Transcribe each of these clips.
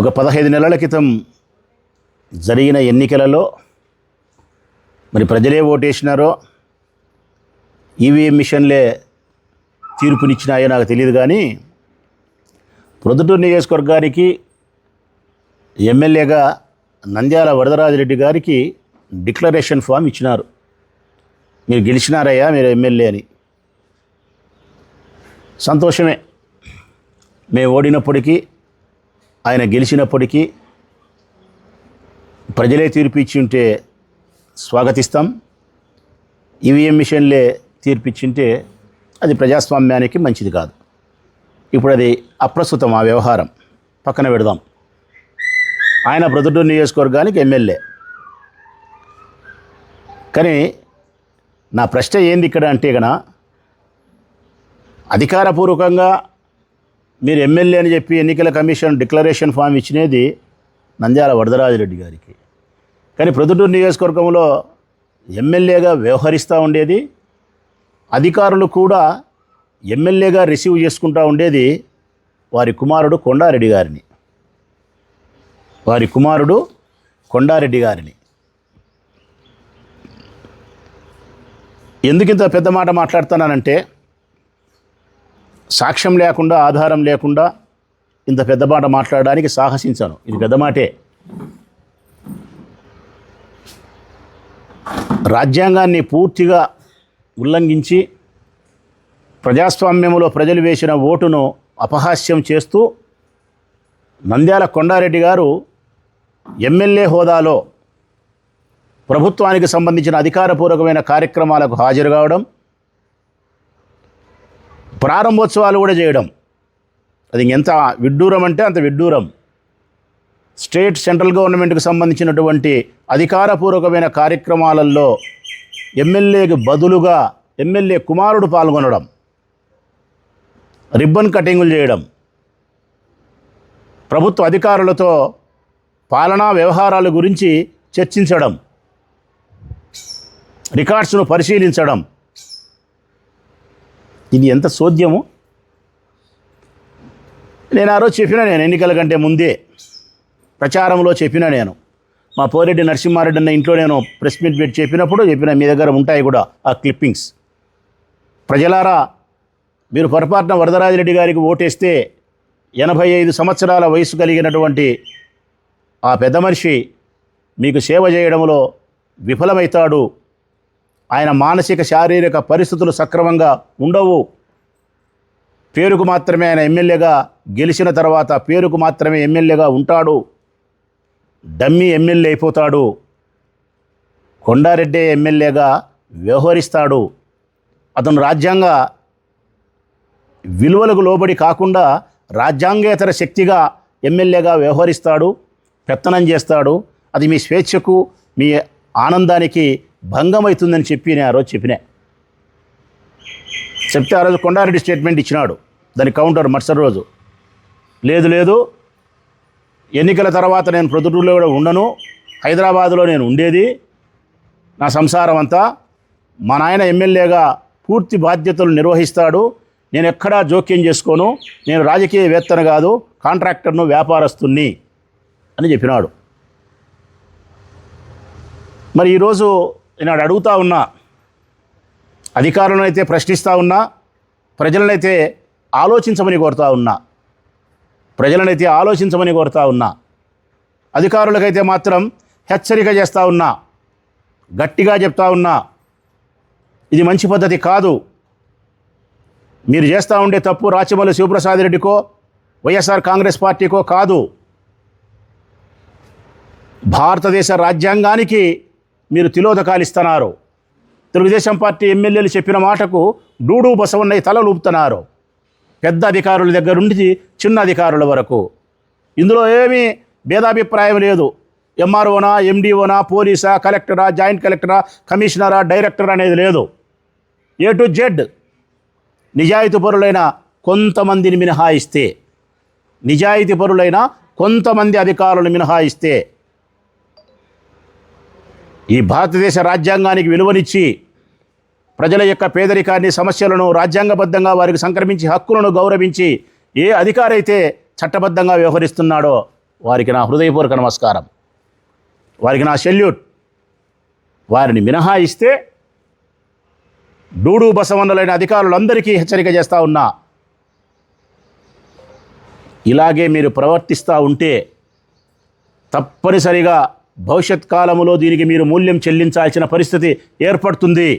ఒక పదహైదు నెలల క్రితం జరిగిన ఎన్నికలలో మరి ప్రజలే ఓటేసినారో ఈవీఎం మిషన్లే తీర్పునిచ్చినాయో నాకు తెలియదు కానీ ప్రొద్దుటూరు నియోజకవర్గానికి ఎమ్మెల్యేగా నంద్యాల వరదరాజిరెడ్డి గారికి డిక్లరేషన్ ఫామ్ ఇచ్చినారు. మీరు గెలిచినారయ్యా మీరు ఎమ్మెల్యే అని. సంతోషమే. మేము ఓడినప్పటికీ ఆయన గెలిచినప్పటికీ ప్రజలే తీర్పు ఇచ్చి ఉంటే స్వాగతిస్తాం. ఈవీఎం మిషన్లే తీర్పిచ్చింటే అది ప్రజాస్వామ్యానికి మంచిది కాదు. ఇప్పుడు అది అప్రస్తుతం ఆ వ్యవహారం. పక్కన పెడదాం. ఆయన ప్రొద్దుటూరు నియోజకవర్గానికి ఎమ్మెల్యే. కానీ నా ప్రశ్న ఏంది ఇక్కడ అంటే కన అధికారపూర్వకంగా మీరు ఎమ్మెల్యే అని చెప్పి ఎన్నికల కమిషన్ డిక్లరేషన్ ఫామ్ ఇచ్చినది నంద్యాల వరదరాజిరెడ్డి గారికి. కానీ ప్రొద్దుటూరు నియోజకవర్గంలో ఎమ్మెల్యేగా వ్యవహరిస్తూ ఉండేది అధికారులు కూడా ఎమ్మెల్యేగా రిసీవ్ చేసుకుంటూ ఉండేది వారి కుమారుడు కొండారెడ్డి గారిని. వారి కుమారుడు కొండారెడ్డి గారిని. ఎందుకింత పెద్ద మాట మాట్లాడుతున్నానంటే సాక్ష్యం లేకుండా ఆధారం లేకుండా ఇంత పెద్ద మాట మాట్లాడడానికి సాహసించాను. ఇది పెద్ద మాటే. రాజ్యాంగాన్ని పూర్తిగా ఉల్లంఘించి ప్రజాస్వామ్యంలో ప్రజలు వేసిన ఓటును అపహాస్యం చేస్తూ నంద్యాల కొండారెడ్డి గారు ఎమ్మెల్యే హోదాలో ప్రభుత్వానికి సంబంధించిన అధికారపూర్వకమైన కార్యక్రమాలకు హాజరు కావడం ప్రారంభోత్సవాలు కూడా చేయడం. అది ఎంత విడ్డూరం అంటే అంత విడ్డూరం. స్టేట్ సెంట్రల్ గవర్నమెంట్కి సంబంధించినటువంటి అధికారపూర్వకమైన కార్యక్రమాలలో ఎమ్మెల్యేకి బదులుగా ఎమ్మెల్యే కుమారుడు పాల్గొనడం. రిబ్బన్ కటింగులు చేయడం. ప్రభుత్వ అధికారులతో పాలనా వ్యవహారాల గురించి చర్చించడం. రికార్డ్స్ను పరిశీలించడం. ఇది ఎంత సోద్యము? నేను ఆ రోజు చెప్పిన నేను ఎన్నికల కంటే ముందే ప్రచారంలో చెప్పిన నేను. మా పోరెడ్డి నరసింహారెడ్డి అన్న ఇంట్లో నేను ప్రెస్ మీట్ పెట్టి చెప్పినప్పుడు చెప్పిన మీ దగ్గర ఉంటాయి కూడా ఆ క్లిప్పింగ్స్. ప్రజలారా మీరు పొరపాటున వరదరాజిరెడ్డి గారికి ఓటేస్తే ఎనభై ఐదు సంవత్సరాల వయసు కలిగినటువంటి ఆ పెద్ద మనిషి మీకు సేవ చేయడంలో విఫలమవుతాడు ఆయన మానసిక శారీరక పరిస్థితులు సక్రమంగా ఉండవు. పేరుకు మాత్రమే ఆయన ఎమ్మెల్యేగా గెలిచిన తర్వాత పేరుకు మాత్రమే ఎమ్మెల్యేగా ఉంటాడు. డమ్మీ ఎమ్మెల్యే అయిపోతాడు. కొండారెడ్డి ఎమ్మెల్యేగా వ్యవహరిస్తాడు. అతను రాజ్యాంగ విలువలకు లోబడి కాకుండా రాజ్యాంగేతర శక్తిగా ఎమ్మెల్యేగా వ్యవహరిస్తాడు పెత్తనం చేస్తాడు. అది మీ స్వేచ్ఛకు మీ ఆనందానికి భంగమవుతుందని చెప్పి నేను ఆ రోజు చెప్పినా. చెప్తే ఆ రోజు కొండారెడ్డి స్టేట్మెంట్ ఇచ్చినాడు. దాని కౌంటర్ మరుసటి రోజు. లేదు లేదు. ఎన్నికల తర్వాత నేను ప్రొద్దుటూరులో కూడా ఉండను. హైదరాబాదులో నేను ఉండేది. నా సంసారం అంతా మా నాయన ఎమ్మెల్యేగా పూర్తి బాధ్యతలు నిర్వహిస్తాడు. నేను ఎక్కడా జోక్యం చేసుకోను. నేను రాజకీయవేత్తను కాదు కాంట్రాక్టర్ను వ్యాపారస్తుని అని చెప్పినాడు. మరి ఈరోజు నేను అడుగుతా ఉన్నా అధికారులను అయితే ప్రశ్నిస్తూ ఉన్నా ప్రజలనైతే ఆలోచించమని కోరుతా ఉన్నా ప్రజలనైతే ఆలోచించమని కోరుతా ఉన్నా అధికారులకైతే మాత్రం హెచ్చరిక చేస్తూ ఉన్నా గట్టిగా చెప్తా ఉన్నా ఇది మంచి పద్ధతి కాదు. మీరు చేస్తూ ఉండే తప్పు రాచమల్లి శివప్రసాద్ రెడ్డికో వైఎస్ఆర్ కాంగ్రెస్ పార్టీకో కాదు. భారతదేశ రాజ్యాంగానికి మీరు తిలోదకాలు ఇస్తున్నారు తెలుగుదేశం పార్టీ ఎమ్మెల్యేలు చెప్పిన మాటకు డూడు బసవన్నయ్య తల లూపుతున్నారు పెద్ద అధికారుల దగ్గర నుండి చిన్న అధికారుల వరకు. ఇందులో ఏమీ భేదాభిప్రాయం లేదు. ఎంఆర్ఓనా ఎండిఓనా పోలీసా కలెక్టరా జాయింట్ కలెక్టరా కమిషనరా డైరెక్టర్ అనేది లేదు. ఏ టు జెడ్ నిజాయితీ పరులైన కొంతమందిని మినహాయిస్తే నిజాయితీ పరులైన కొంతమంది అధికారులను మినహాయిస్తే ఈ భారతదేశ రాజ్యాంగానికి విలువనిచ్చి ప్రజల యొక్క పేదరికాన్ని సమస్యలను రాజ్యాంగబద్ధంగా వారికి సంక్రమించి హక్కులను గౌరవించి ఏ అధికారైతే చట్టబద్ధంగా వ్యవహరిస్తున్నాడో వారికి నా హృదయపూర్వక నమస్కారం. వారికి నా సెల్యూట్. వారిని మినహాయిస్తే డూడు బసవన్నులైన అధికారులందరికీ హెచ్చరిక చేస్తూ ఉన్నా ఇలాగే మీరు ప్రవర్తిస్తూ ఉంటే తప్పనిసరిగా భవిష్యత్ కాలంలో దీనికి మీరు మూల్యం చెల్లించాల్సిన పరిస్థితి ఏర్పడుతుంది.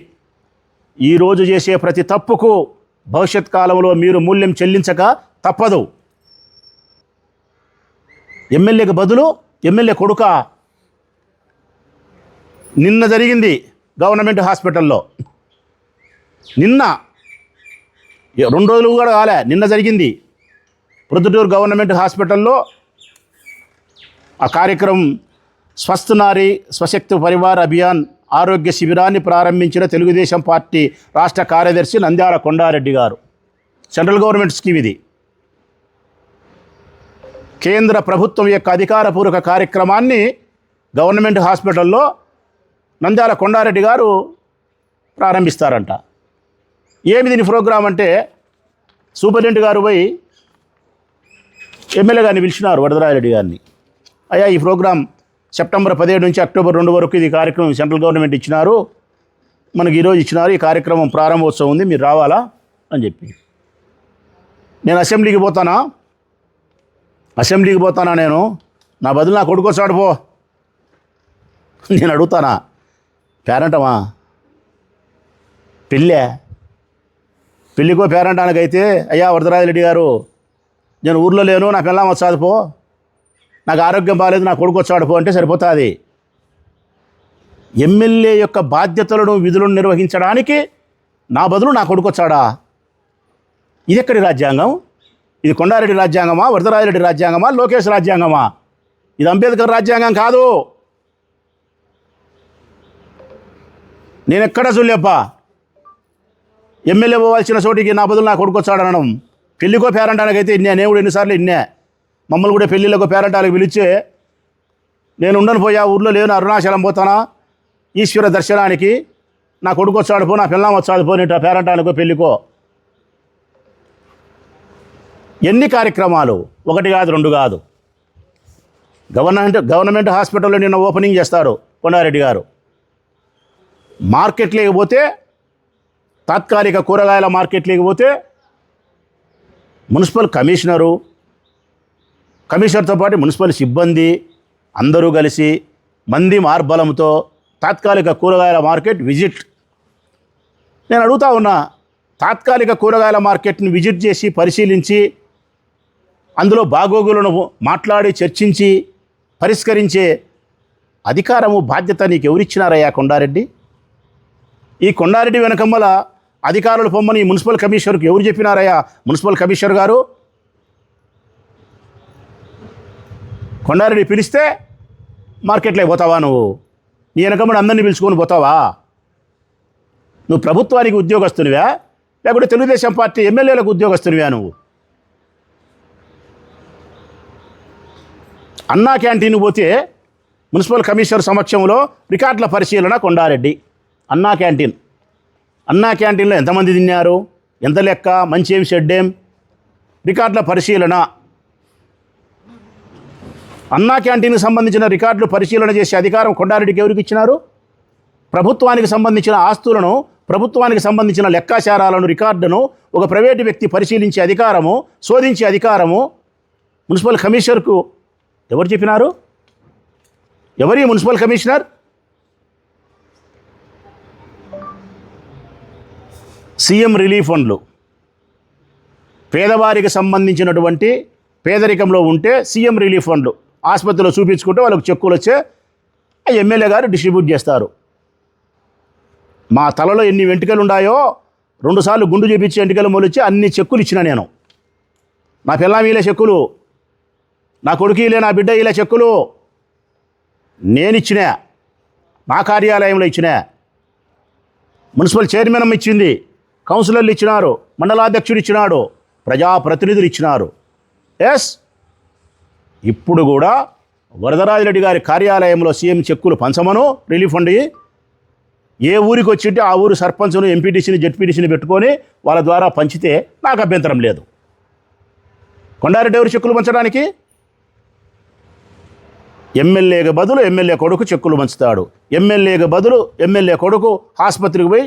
ఈరోజు చేసే ప్రతి తప్పుకు భవిష్యత్ కాలంలో మీరు మూల్యం చెల్లించక తప్పదు. ఎమ్మెల్యేకి బదులు ఎమ్మెల్యే కొడుక. నిన్న జరిగింది గవర్నమెంట్ హాస్పిటల్లో. నిన్న రెండు రోజులు కూడా కాలే నిన్న జరిగింది. ప్రొద్దుటూరు గవర్నమెంట్ హాస్పిటల్లో ఆ కార్యక్రమం స్వస్థనారి స్వశక్తి పరివార్ అభియాన్ ఆరోగ్య శిబిరాన్ని ప్రారంభించిన తెలుగుదేశం పార్టీ రాష్ట్ర కార్యదర్శి నంద్యాల కొండారెడ్డి గారు. సెంట్రల్ గవర్నమెంట్ స్కీమ్ ఇది. కేంద్ర ప్రభుత్వం యొక్క అధికారపూర్వక కార్యక్రమాన్ని గవర్నమెంట్ హాస్పిటల్లో నంద్యాల కొండారెడ్డి గారు ప్రారంభిస్తారంట. ఏమి దీని ప్రోగ్రాం అంటే సూపరింటెండెంట్ గారు పోయి ఎమ్మెల్యే గారిని పిలిచినారు వరదరాజరెడ్డి గారిని. అయ్యా ఈ ప్రోగ్రాం సెప్టెంబర్ పదిహేడు నుంచి అక్టోబర్ రెండు వరకు ఇది కార్యక్రమం సెంట్రల్ గవర్నమెంట్ ఇచ్చినారు. మనకి ఈరోజు ఇచ్చినారు. ఈ కార్యక్రమం ప్రారంభోత్సవం ఉంది మీరు రావాలా అని చెప్పి. నేను అసెంబ్లీకి పోతానా? అసెంబ్లీకి పోతానా నేను? నా బదులు నా కొడుకు వచ్చాడు పో. నేను అడుగుతానా? పేరంటమా? పెళ్ళే? పెళ్ళికో పేరంటానికైతే అయ్యా వరదరాజరెడ్డి గారు నేను ఊర్లో లేను నా పిల్లం వచ్చాది పో. నాకు ఆరోగ్యం బాగాలేదు నా కొడుకు వచ్చాడు పో అంటే సరిపోతుంది. ఎమ్మెల్యే యొక్క బాధ్యతలను విధులను నిర్వహించడానికి నా బదులు నా కొడుకు వచ్చాడా? ఇది ఎక్కడి రాజ్యాంగం? ఇది కొండారెడ్డి రాజ్యాంగమా? వరదరాజరెడ్డి రాజ్యాంగమా? లోకేష్ రాజ్యాంగమా? ఇది అంబేద్కర్ రాజ్యాంగం కాదు. నేను ఎక్కడ చూడలేప్పా ఎమ్మెల్యే పోవాల్సిన చోటికి నా బదులు నా కొడుకు వచ్చాడు అనడం పెళ్ళికో పేరంటానికైతే ఇన్నే నేను కూడా ఎన్నిసార్లు ఇన్నే. మమ్మల్ని కూడా పెళ్ళిళ్ళకు పేరంటాలకు పిలిచే నేను ఉండను పోయా ఊర్లో లేను అరుణాచలం పోతానా? ఈశ్వర దర్శనానికి నా కొడుకు వచ్చాడు పో నా పిల్లం వచ్చాడు పో నీట పేరంటానికో పెళ్ళికో. ఎన్ని కార్యక్రమాలు? ఒకటి కాదు రెండు కాదు. గవర్నమెంట్ గవర్నమెంట్ హాస్పిటల్లో నిన్న ఓపెనింగ్ చేస్తారు కొండారెడ్డి గారు. మార్కెట్ లేకపోతే తాత్కాలిక కూరగాయల మార్కెట్ లేకపోతే మున్సిపల్ కమిషనరు కమిషనర్తో పాటు మున్సిపల్ సిబ్బంది అందరూ కలిసి మంది మార్బలంతో తాత్కాలిక కూరగాయల మార్కెట్ విజిట్. నేను అడుగుతా ఉన్నా తాత్కాలిక కూరగాయల మార్కెట్ని విజిట్ చేసి పరిశీలించి అందులో బాగోగులను మాట్లాడి చర్చించి పరిష్కరించే అధికారము బాధ్యత నీకు ఎవరిచ్చినారయ్యా కొండారెడ్డి? ఈ కొండారెడ్డి వెనకమ్మల అధికారులు పొమ్మని మున్సిపల్ కమిషనర్కి ఎవరు చెప్పినారయ్యా? మున్సిపల్ కమిషనర్ గారు? కొండారెడ్డి పిలిస్తే మార్కెట్లోకి పోతావా నువ్వు? నీ వెనకమ్మడి అందరినీ పిలుచుకొని పోతావా? నువ్వు ప్రభుత్వానికి ఉద్యోగస్తునివా? లేకుంటే తెలుగుదేశం పార్టీ ఎమ్మెల్యేలకు ఉద్యోగస్తునివా నువ్వు? అన్నా క్యాంటీన్ పోతే మున్సిపల్ కమిషనర్ సమక్షంలో రికార్డుల పరిశీలన కొండారెడ్డి. అన్నా క్యాంటీన్. అన్నా క్యాంటీన్లో ఎంతమంది తిన్నారు? ఎంత లెక్క? మంచి ఏం షెడ్డేం రికార్డుల పరిశీలన అన్నా క్యాంటీన్కి సంబంధించిన రికార్డులు పరిశీలన చేసే అధికారం కొండారెడ్డికి ఎవరికి ఇచ్చినారు? ప్రభుత్వానికి సంబంధించిన ఆస్తులను ప్రభుత్వానికి సంబంధించిన లెక్కాచారాలను రికార్డును ఒక ప్రైవేటు వ్యక్తి పరిశీలించే అధికారము శోధించే అధికారము మున్సిపల్ కమిషనర్కు ఎవరు చెప్పినారు? ఎవరి మున్సిపల్ కమిషనర్? సీఎం రిలీఫ్ ఫండ్లు. పేదవారికి సంబంధించినటువంటి పేదరికంలో ఉంటే సీఎం రిలీఫ్ ఫండ్లు. ఆసుపత్రిలో చూపించుకుంటే వాళ్ళకి చెక్కులు వచ్చే ఎమ్మెల్యే గారు డిస్ట్రిబ్యూట్ చేస్తారు. మా తలలో ఎన్ని వెంట్రుకలు ఉన్నాయో రెండుసార్లు గుండు చేపించి వెంట్రుకలు మొలిచి అన్ని చెక్కులు ఇచ్చిన నేను. నా పిల్లం ఇలా చెక్కులు నా కొడుకు ఇలా నా బిడ్డ ఇలా చెక్కులు నేను ఇచ్చిన నా కార్యాలయంలో ఇచ్చిన. మున్సిపల్ చైర్మన్ ఇచ్చింది కౌన్సిలర్లు ఇచ్చినారు మండలాధ్యక్షుడు ఇచ్చినాడు ప్రజాప్రతినిధులు ఇచ్చినారు. ఎస్ ఇప్పుడు కూడా వరదరాజిరెడ్డి గారి కార్యాలయంలో సీఎం చెక్కులు పంచమను రిలీఫ్ ఫండ్ ఏ ఊరికి వచ్చింటే ఆ ఊరు సర్పంచ్ను ఎంపీటీసీని జెడ్పీటీసీని పెట్టుకొని వాళ్ళ ద్వారా పంచితే నాకు అభ్యంతరం లేదు. కొండారెడ్డి ఎవరు చెక్కులు పంచడానికి? ఎమ్మెల్యేకి బదులు ఎమ్మెల్యే కొడుకు చెక్కులు పంచుతాడు. ఎమ్మెల్యేకి బదులు ఎమ్మెల్యే కొడుకు ఆసుపత్రికి పోయి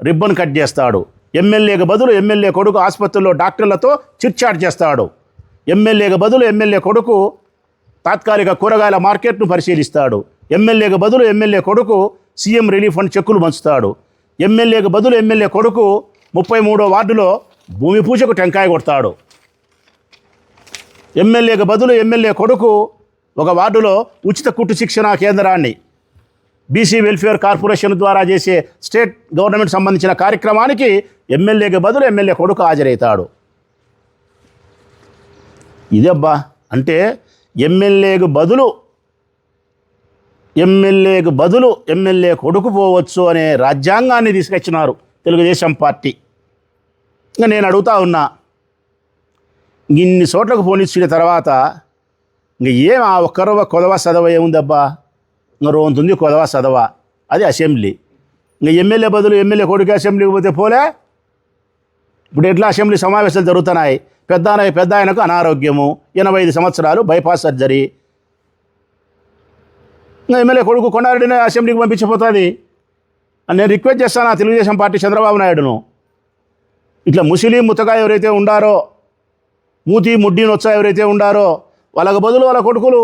రిబ్బన్ కట్ చేస్తాడు. ఎమ్మెల్యేకి బదులు ఎమ్మెల్యే కొడుకు ఆసుపత్రిలో డాక్టర్లతో చిట్చాట్ చేస్తాడు. ఎమ్మెల్యేకి బదులు ఎమ్మెల్యే కొడుకు తాత్కాలిక కూరగాయల మార్కెట్ను పరిశీలిస్తాడు. ఎమ్మెల్యేకి బదులు ఎమ్మెల్యే కొడుకు సీఎం రిలీఫ్ ఫండ్ చెక్కులు పంచుతాడు. ఎమ్మెల్యేకి బదులు ఎమ్మెల్యే కొడుకు ముప్పై మూడో వార్డులో భూమి పూజకు టెంకాయ కొడతాడు. ఎమ్మెల్యేకి బదులు ఎమ్మెల్యే కొడుకు ఒక వార్డులో ఉచిత కుట్టు శిక్షణ కేంద్రాన్ని బీసీ వెల్ఫేర్ కార్పొరేషన్ ద్వారా చేసే స్టేట్ గవర్నమెంట్ సంబంధించిన కార్యక్రమానికి ఎమ్మెల్యేకి బదులు ఎమ్మెల్యే కొడుకు హాజరవుతాడు. ఇదబ్బా అంటే ఎమ్మెల్యేకు బదులు ఎమ్మెల్యేకు బదులు ఎమ్మెల్యే కొడుకు పోవచ్చు అనే రాజ్యాంగాన్ని తీసుకొచ్చినారు తెలుగుదేశం పార్టీ. ఇంకా నేను అడుగుతా ఉన్నా ఇన్ని చోట్లకు పోనిచ్చిన తర్వాత ఇంక ఏం ఆ ఒక్కరవ కొదవ చదవ ఏముందబ్బా? ఇంక రోంతుంది కొదవ చదవ అది అసెంబ్లీ. ఇంక ఎమ్మెల్యే బదులు ఎమ్మెల్యే కొడుకు అసెంబ్లీకి పోతే పోలే? ఇప్పుడు ఎట్లా అసెంబ్లీ సమావేశాలు జరుగుతున్నాయి? పెద్ద పెద్ద ఆయనకు అనారోగ్యము. ఎనభై ఐదు సంవత్సరాలు బైపాస్ సర్జరీ. ఎమ్మెల్యే కొడుకు కొండారెడ్డిని అసెంబ్లీకి పంపించిపోతుంది అని నేను రిక్వెస్ట్ చేస్తాను ఆ తెలుగుదేశం పార్టీ చంద్రబాబు నాయుడును. ఇట్లా ముస్లిం ముతగా ఎవరైతే ఉండారో మూతి ముడ్డి నొచ్చ ఎవరైతే ఉండారో వాళ్ళకు బదులు వాళ్ళ కొడుకులు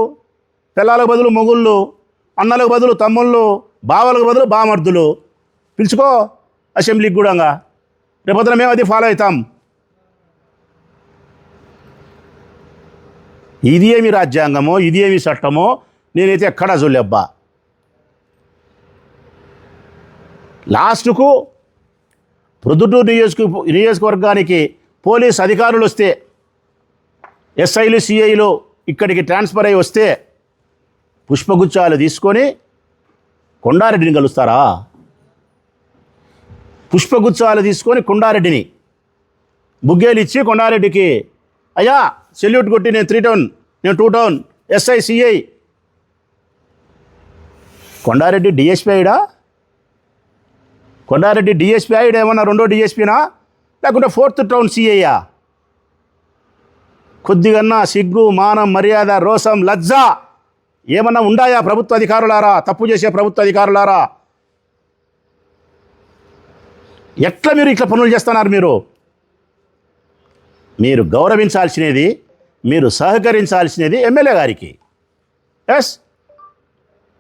పిల్లలకు బదులు మొగుళ్ళు అన్నలకు బదులు తమ్ముళ్ళు బావలకు బదులు బామర్దులు. పిలుచుకో అసెంబ్లీకి కూడా రేపొద్దున మేము అది ఫాలో అవుతాం. ఇది ఏమి రాజ్యాంగమో ఇది ఏమి చట్టమో నేనైతే ఎక్కడా చూడలేబ్బా లాస్ట్కు ప్రొద్దుటూరు నియోజక నియోజకవర్గానికి పోలీస్ అధికారులు వస్తే ఎస్ఐలు సిఐలు ఇక్కడికి ట్రాన్స్ఫర్ అయ్యి వస్తే పుష్పగుచ్చాలు తీసుకొని కొండారెడ్డిని కలుస్తారా? పుష్పగుచ్చాలు తీసుకొని కొండారెడ్డిని. బుగ్గేలు ఇచ్చి కొండారెడ్డికి అయ్యా సెల్యూట్ కొట్టి నేను త్రీ టౌన్ నేను two town SI CI Kondareddy DSP అయ్యడా Kondareddy DSP అయ్యడు ఏమన్నా రెండో డిఎస్పీనా లేకుంటే ఫోర్త్ టౌన్ సిఐయా కొద్దిగన్నా సిగ్గు మానం మర్యాద రోసం లజ్జ ఏమన్నా ఉండాయా ప్రభుత్వ అధికారులారా? తప్పు చేసే ప్రభుత్వ అధికారులారా? ఎట్లా మీరు ఇట్లా పనులు చేస్తున్నారు మీరు? మీరు గౌరవించాల్సినది మీరు సహకరించాల్సినది ఎమ్మెల్యే గారికి. ఎస్.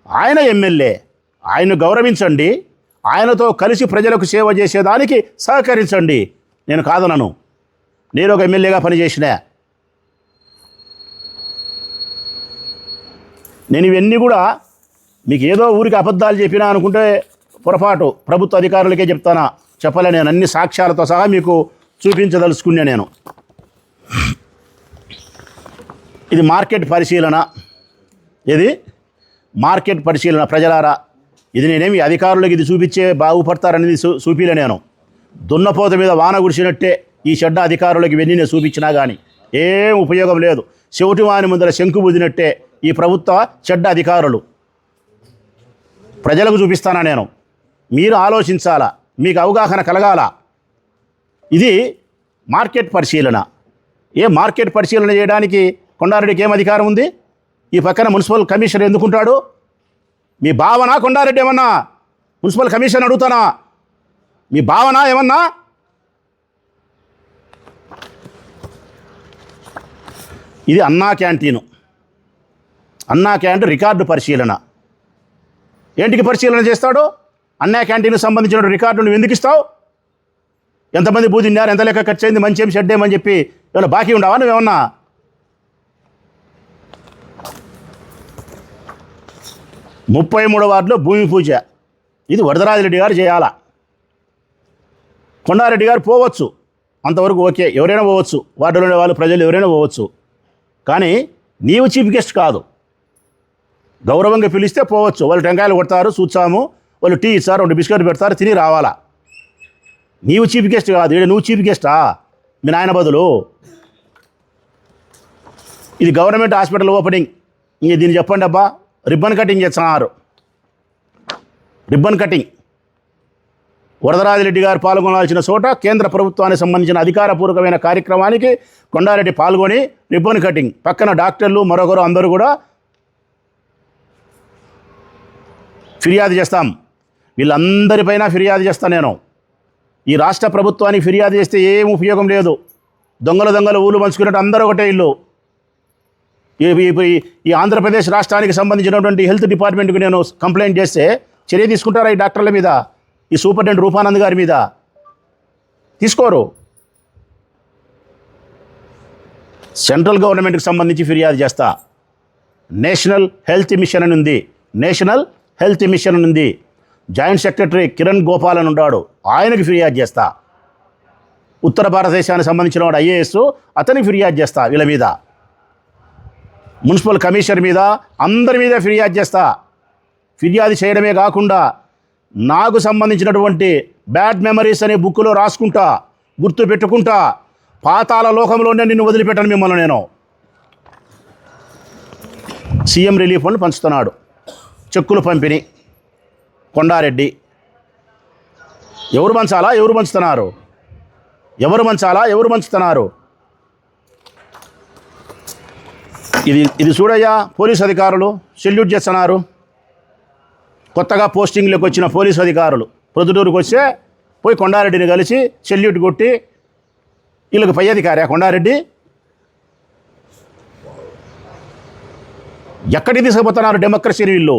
ఆయన ఎమ్మెల్యే ఆయన్ను గౌరవించండి ఆయనతో కలిసి ప్రజలకు సేవ చేసేదానికి సహకరించండి. నేను కాదనను. నేను ఒక ఎమ్మెల్యేగా పనిచేసిన. నేను ఇవన్నీ కూడా మీకు ఏదో ఊరికి అబద్ధాలు చెప్పినా అనుకుంటే పొరపాటు. ప్రభుత్వ అధికారులకే చెప్తానా? చెప్పలే నేను అన్ని సాక్ష్యాలతో సహా మీకు చూపించదలుచుకున్నా నేను. ఇది మార్కెట్ పరిశీలన. ఇది మార్కెట్ పరిశీలన ప్రజలారా ఇది నేనేమి అధికారులకు ఇది చూపించే బాగుపడతారనేది చూ చూపిలే నేను. దున్నపోత మీద వాన కురిసినట్టే ఈ చెడ్డ అధికారులకు ఇవన్నీ నేను చూపించినా కానీ ఏం ఉపయోగం లేదు. చెవిటి వాని ముందర శంకు బుదినట్టే ఈ ప్రభుత్వ చెడ్డ అధికారులు. ప్రజలకు చూపిస్తానా నేను? మీరు ఆలోచించాలా? మీకు అవగాహన కలగాల? ఇది మార్కెట్ పరిశీలన. ఏ మార్కెట్ పరిశీలన చేయడానికి కొండారెడ్డికి ఏం అధికారం ఉంది? ఈ పక్కన మున్సిపల్ కమిషనర్ ఎందుకుంటాడు? మీ భావన కొండారెడ్డి ఏమన్నా? Municipal commission అడుగుతానా? మీ భావన ఏమన్నా? ఇది అన్నా క్యాంటీను. అన్నా క్యాంటీన్ రికార్డు పరిశీలన. ఏంటికి పరిశీలన చేస్తాడు? అన్నా క్యాంటీన్కి సంబంధించిన రికార్డు నువ్వు ఎందుకు ఇస్తావు? ఎంతమంది బూజిన్నారు ఎంత లెక్క ఖర్చు అయింది మంచి ఏం షెడ్ ఏమని చెప్పి ఏమైనా బాకీ ఉండవా నువ్వేమన్నా? ముప్పై మూడు వార్డులో భూమి పూజ. ఇది వరదరాజరెడ్డి గారు చేయాలా? కొండారెడ్డి గారు పోవచ్చు. అంతవరకు ఓకే. ఎవరైనా పోవచ్చు. వార్డులో ఉండే వాళ్ళు ప్రజలు ఎవరైనా పోవచ్చు. కానీ నీవు చీఫ్ గెస్ట్ కాదు. గౌరవంగా పిలిస్తే పోవచ్చు. వాళ్ళు టెంకాయలు కొడతారు చూచాము వాళ్ళు టీ ఇస్తారు రెండు బిస్కెట్ పెడతారు తిని రావాలా? నీవు చీఫ్ గెస్ట్ కాదు. ఇక్కడ నువ్వు చీఫ్ గెస్టా? మీ నాయన బదులు. ఇది గవర్నమెంట్ హాస్పిటల్ ఓపెనింగ్. ఇంక దీన్ని చెప్పండి అబ్బా. రిబ్బన్ కటింగ్ చేస్తున్నారు. Ribbon cutting. వరదరాజిరెడ్డి గారు పాల్గొనాల్సిన చోట కేంద్ర ప్రభుత్వానికి సంబంధించిన అధికారపూర్వకమైన కార్యక్రమానికి కొండారెడ్డి పాల్గొని రిబ్బన్ కటింగ్. పక్కన డాక్టర్లు మరొకరు అందరూ కూడా ఫిర్యాదు చేస్తాం. వీళ్ళందరిపైన ఫిర్యాదు చేస్తాను నేను. ఈ రాష్ట్ర ప్రభుత్వానికి ఫిర్యాదు చేస్తే ఏం ఉపయోగం లేదు. దొంగల దొంగలు ఊళ్ళు పంచుకున్నట్టు అందరూ ఒకటే ఇల్లు. ఈ ఆంధ్రప్రదేశ్ రాష్ట్రానికి సంబంధించినటువంటి హెల్త్ డిపార్ట్మెంట్కి నేను కంప్లైంట్ చేస్తే చర్య తీసుకుంటారా ఈ డాక్టర్ల మీద? ఈ సూపరింటెండెంట్ రూపానంద్ గారి మీద? తీసుకోరు. సెంట్రల్ గవర్నమెంట్కి సంబంధించి ఫిర్యాదు చేస్తా. నేషనల్ హెల్త్ మిషన్ అని ఉంది. నేషనల్ హెల్త్ మిషన్ అని ఉంది. జాయింట్ సెక్రటరీ కిరణ్ గోపాల్ అని ఉన్నాడు. ఆయనకి ఫిర్యాదు చేస్తా. ఉత్తర భారతదేశానికి సంబంధించిన వాడు ఐఏఎస్ అతనికి ఫిర్యాదు చేస్తా వీళ్ళ మీద. మున్సిపల్ కమిషనర్ మీద అందరి మీద ఫిర్యాదు చేస్తా. ఫిర్యాదు చేయడమే కాకుండా నాకు సంబంధించినటువంటి బ్యాడ్ మెమరీస్ అనే బుక్లో రాసుకుంటా గుర్తు పెట్టుకుంటా పాతాల లోకంలోనే నిన్ను వదిలిపెట్టను మిమ్మల్ని నేను. సీఎం రిలీఫ్ ఫండ్ పంచుతున్నాడు. చెక్కులు పంపిణీ కొండారెడ్డి ఎవరు పంచాలా? ఎవరు పంచుతున్నారు? ఎవరు పంచాలా? ఎవరు పంచుతున్నారు? ఇది ఇది చూడయ్యా పోలీస్ అధికారులు సెల్యూట్ చేస్తున్నారు. కొత్తగా పోస్టింగ్లోకి వచ్చిన పోలీస్ అధికారులు ప్రొద్దుటూరుకు వస్తే పోయి కొండారెడ్డిని కలిసి సెల్యూట్ కొట్టి వీళ్ళకి పై అధికారి కొండారెడ్డి. ఎక్కడికి తీసుకుపోతున్నారు డెమోక్రసీ వీళ్ళు?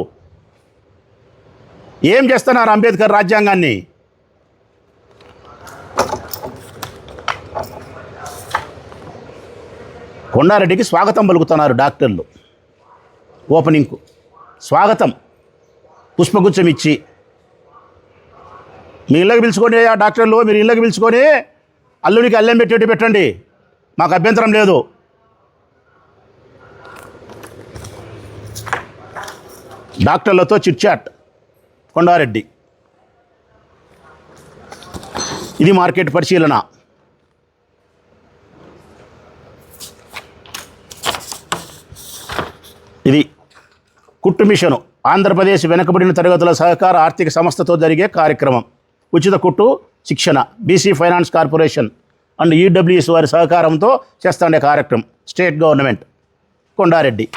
ఏం చేస్తున్నారు అంబేద్కర్ రాజ్యాంగాన్ని? కొండారెడ్డికి స్వాగతం పలుకుతున్నారు డాక్టర్లు. ఓపెనింగ్కు. స్వాగతం. పుష్పగుచ్చం ఇచ్చి. మీ ఇళ్ళకి పిలుచుకొని ఆ డాక్టర్లు మీరు ఇళ్ళకి పిలుచుకొని అల్లునికి అల్లెం పెట్టేటి పెట్టండి. మాకు అభ్యంతరం లేదు. డాక్టర్లతో చిట్చాట్ కొండారెడ్డి. ఇది మార్కెట్ పరిశీలన. ఇది కుట్టు మిషను. ఆంధ్రప్రదేశ్ వెనుకబడిన తరగతుల సహకార ఆర్థిక సంస్థతో జరిగే కార్యక్రమం. ఉచిత కుట్టు శిక్షణ BC finance corporation and EWS వారి సహకారంతో చేస్తుండే కార్యక్రమం. State government. కొండారెడ్డి.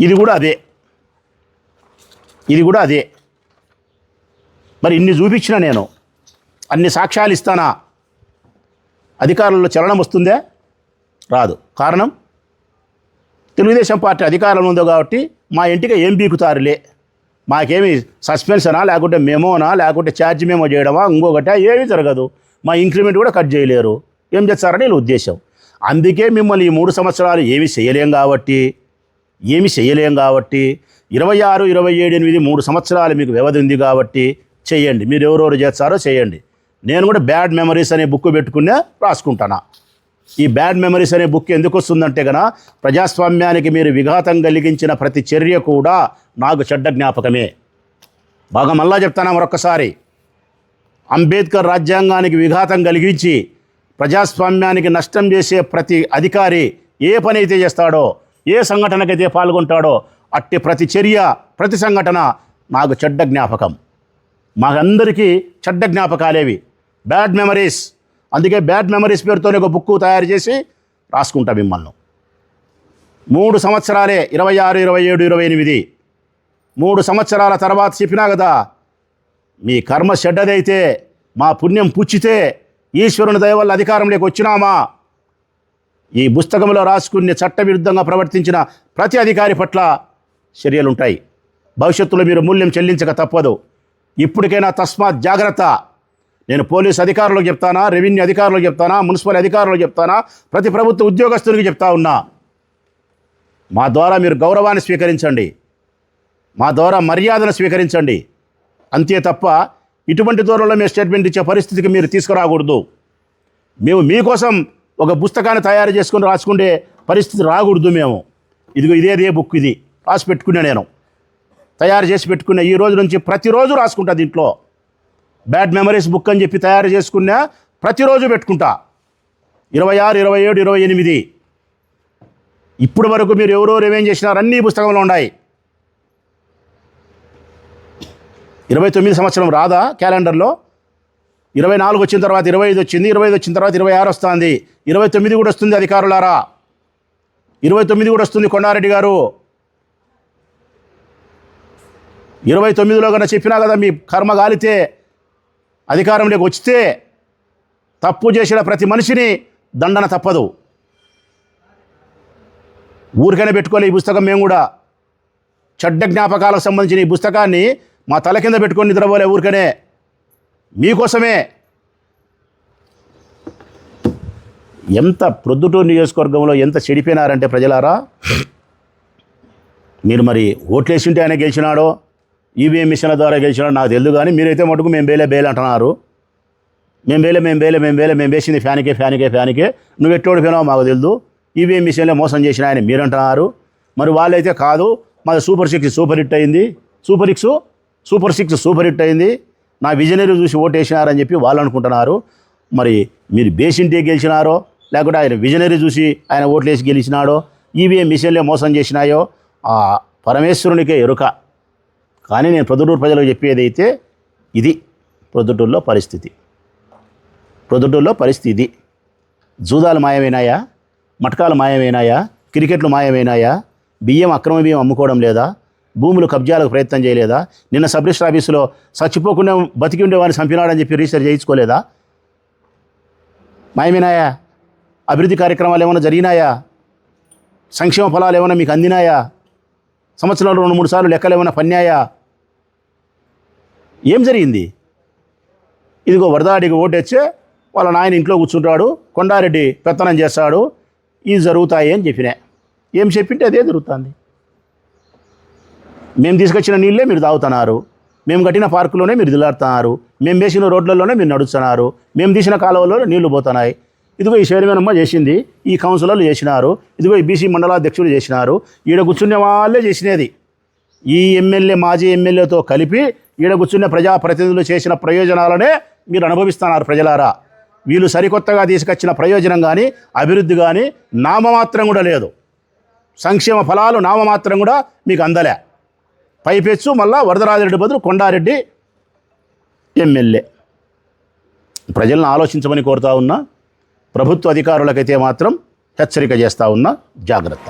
ఇది కూడా అదే. ఇది కూడా అదే. మరి ఇన్ని చూపించిన నేను. అన్ని సాక్ష్యాలు ఇస్తానా? అధికారుల్లో చలనం వస్తుందే? రాదు. కారణం? తెలుగుదేశం పార్టీ అధికారంలో ఉందో కాబట్టి మా ఇంటికి ఏం బీకుతారులే? మాకేమి సస్పెన్షనా? లేకుంటే మెమోనా? లేకుంటే ఛార్జ్ మేమో చేయడమా? ఇంకొకట? ఏమీ జరగదు. మా ఇంక్రిమెంట్ కూడా కట్ చేయలేరు. ఏం చేస్తారని వీళ్ళ ఉద్దేశం. అందుకే మిమ్మల్ని ఈ మూడు సంవత్సరాలు ఏమి చేయలేం కాబట్టి ఏమి చేయలేం కాబట్టి ఇరవై ఆరు ఇరవై ఏడు ఎనిమిది మూడు సంవత్సరాలు మీకు వ్యవధి ఉంది కాబట్టి చేయండి. మీరు ఎవరెవరు చేస్తారో చేయండి. నేను కూడా బ్యాడ్ మెమరీస్ అనే బుక్ పెట్టుకునే రాసుకుంటాను? ఈ బ్యాడ్ మెమరీస్ అనే బుక్ ఎందుకు వస్తుందంటే గన ప్రజాస్వామ్యానికి మీరు విఘాతం కలిగించిన ప్రతి చర్య కూడా నాకు చెడ్డ జ్ఞాపకమే. బాగా మళ్ళా చెప్తాను మరొకసారి అంబేద్కర్ రాజ్యాంగానికి విఘాతం కలిగించి ప్రజాస్వామ్యానికి నష్టం చేసే ప్రతి అధికారి ఏ పని అయితే చేస్తాడో ఏ సంఘటనకైతే పాల్గొంటాడో అట్టి ప్రతి చర్య ప్రతి సంఘటన నాకు చెడ్డ జ్ఞాపకం. మాకందరికీ చెడ్డ జ్ఞాపకాలేవి. Bad memories. అందుకే బ్యాడ్ మెమరీస్ పేరుతోనే ఒక బుక్ తయారు చేసి రాసుకుంటా మిమ్మల్ని. మూడు సంవత్సరాలే ఇరవై ఆరు ఇరవై ఏడు ఇరవై ఎనిమిది. మూడు సంవత్సరాల తర్వాత చెప్పినా కదా మీ కర్మ చెడ్డదైతే మా పుణ్యం పుచ్చితే ఈశ్వరుని దయ వల్ల అధికారంలోకి వచ్చినామా? ఈ పుస్తకంలో రాసుకునే చట్టవిరుద్ధంగా ప్రవర్తించిన ప్రతి అధికారి పట్ల చర్యలుంటాయి. భవిష్యత్తులో మీరు మూల్యం చెల్లించక తప్పదు. ఇప్పటికైనా తస్మాత్ జాగ్రత్త. నేను పోలీస్ అధికారులకు చెప్తానా రెవెన్యూ అధికారులకు చెప్తానా మున్సిపల్ అధికారులకు చెప్తానా ప్రతి ప్రభుత్వ ఉద్యోగస్తునికి చెప్తా ఉన్నా. మా ద్వారా మీరు గౌరవాన్ని స్వీకరించండి. మా ద్వారా మర్యాదను స్వీకరించండి. అంతే తప్ప ఇటువంటి దూరంలో మేము స్టేట్మెంట్ ఇచ్చే పరిస్థితికి మీరు తీసుకురాకూడదు. మేము మీకోసం ఒక పుస్తకాన్ని తయారు చేసుకుని రాసుకుంటే పరిస్థితి రాకూడదు మేము. ఇదిగో ఇదేదే బుక్ ఇది. రాసి పెట్టుకునే నేను. తయారు చేసి పెట్టుకునే ఈ రోజు నుంచి ప్రతిరోజు రాసుకుంటా దీంట్లో. బ్యాడ్ మెమరీస్ బుక్ అని చెప్పి తయారు చేసుకున్నా ప్రతిరోజు పెట్టుకుంటా. ఇరవై ఆరు ఇరవై ఏడు ఇరవై ఎనిమిది. ఇప్పుడు వరకు మీరు ఎవరెవరు ఏమేం చేసినారు అన్ని పుస్తకంలో ఉన్నాయి. ఇరవై తొమ్మిది సంవత్సరం రాదా క్యాలెండర్లో? ఇరవై నాలుగు వచ్చిన తర్వాత ఇరవై ఐదు వచ్చింది ఇరవై ఐదు వచ్చిన తర్వాత ఇరవై ఆరు వస్తుంది. ఇరవై తొమ్మిది కూడా వస్తుంది అధికారులారా? ఇరవై తొమ్మిది కూడా వస్తుంది కొండారెడ్డి గారు. ఇరవై తొమ్మిదిలో కన్నా చెప్పినా కదా మీ కర్మ గాలితే. అధికారంలోకి వచ్చితే తప్పు చేసిన ప్రతి మనిషిని దండన తప్పదు. ఊరికైనా పెట్టుకోలే ఈ పుస్తకం మేము కూడా చెడ్డ జ్ఞాపకాలకు సంబంధించిన ఈ పుస్తకాన్ని మా తల కింద పెట్టుకొని నిద్రపోలే ఊరికనే. మీకోసమే ఎంత ప్రొద్దుటూరు నియోజకవర్గంలో ఎంత చెడిపోయినారంటే ప్రజలారా? మీరు మరి ఓట్లేసింటే ఆయన గెలిచినాడో? ఈవీఎం మిషన్ల ద్వారా గెలిచినాడో. నాకు తెలియదు కానీ మీరైతే మటుకు మేము బేలే బేలే అంటున్నారు. మేము బేలే మేము బేలే మేము బేలే మేము వేసింది ఫ్యానికే ఫ్యానికే ఫ్యానికే. నువ్వు ఎట్టోడిపోయినావు మాకు తెలియదు. ఈవీఎం మిషన్లో మోసం చేసిన ఆయన మీరు అంటున్నారు. మరి వాళ్ళైతే కాదు మాది సూపర్ సిక్స్ సూపర్ హిట్ అయింది. Super six super six super hit అయింది. నా విజనరీ చూసి ఓటేసినారని చెప్పి వాళ్ళు అనుకుంటున్నారు. మరి మీరు బేసింటే గెలిచినారో లేకుంటే ఆయన విజనరీ చూసి ఆయన ఓట్లేసి గెలిచినాడో ఈవీఎం మిషన్లే మోసం చేసినాయో ఆ పరమేశ్వరునికే ఎరుక. కానీ నేను ప్రొద్దుటూరు ప్రజలకు చెప్పేది అయితే ఇది ప్రొద్దుటూరులో పరిస్థితి. ప్రొద్దుటూరులో పరిస్థితి. ఇది జూదాలు మాయమైనాయా? మటకాలు మాయమైనాయా? క్రికెట్లు మాయమైనాయా? బియ్యం అక్రమ బియ్యం అమ్ముకోవడం లేదా? భూములు కబ్జాలకు ప్రయత్నం చేయలేదా? నిన్న సబ్ రిజిస్టర్ ఆఫీసులో చచ్చిపోకుండా బతికి ఉండేవాడిని చంపినాడని చెప్పి రిజిస్టర్ చేయించుకోలేదా? మాయమైనాయా? అభివృద్ధి కార్యక్రమాలు ఏమైనా జరిగినాయా? సంక్షేమ ఫలాలు ఏమైనా మీకు అందినాయా? సంవత్సరంలో రెండు మూడు సార్లు లెక్కలు ఏమైనా పన్నాయా? ఏం జరిగింది? ఇదిగో వరదాడికి ఓటేచ్చే వాళ్ళ నాయన ఇంట్లో కూర్చుంటాడు కొండారెడ్డి పెత్తనం చేస్తాడు ఇవి జరుగుతాయి అని చెప్పినా. ఏం చెప్పింటే అదే జరుగుతుంది. మేము తీసుకొచ్చిన నీళ్ళే మీరు తాగుతున్నారు. మేము కట్టిన పార్కులోనే మీరు దిలాడుతున్నారు. మేము వేసిన రోడ్లలోనే మీరు నడుస్తున్నారు. మేము తీసిన కాలువలోనే నీళ్ళు పోతున్నాయి. ఇదిగో ఈ చైర్మన్ అమ్మ చేసింది ఈ కౌన్సిలర్లు చేసినారు. ఇదిగో ఈ బీసీ మండలాధ్యక్షులు చేసినారు. ఈడ కూర్చునే వాళ్ళే చేసినది. ఈ ఎమ్మెల్యే మాజీ ఎమ్మెల్యేతో కలిపి ఈడ కూర్చున్న ప్రజాప్రతినిధులు చేసిన ప్రయోజనాలనే మీరు అనుభవిస్తున్నారు ప్రజలారా. వీళ్ళు సరికొత్తగా తీసుకొచ్చిన ప్రయోజనం కానీ అభివృద్ధి కానీ నామమాత్రం కూడా లేదు. సంక్షేమ ఫలాలు నామమాత్రం కూడా మీకు అందలే. పైపెచ్చు మళ్ళా వరదరాజరెడ్డి బదులు కొండారెడ్డి ఎమ్మెల్యే. ప్రజలను ఆలోచించమని కోరుతా ఉన్నా ప్రభుత్వ అధికారులకైతే మాత్రం హెచ్చరిక చేస్తూ ఉన్నా జాగ్రత్త.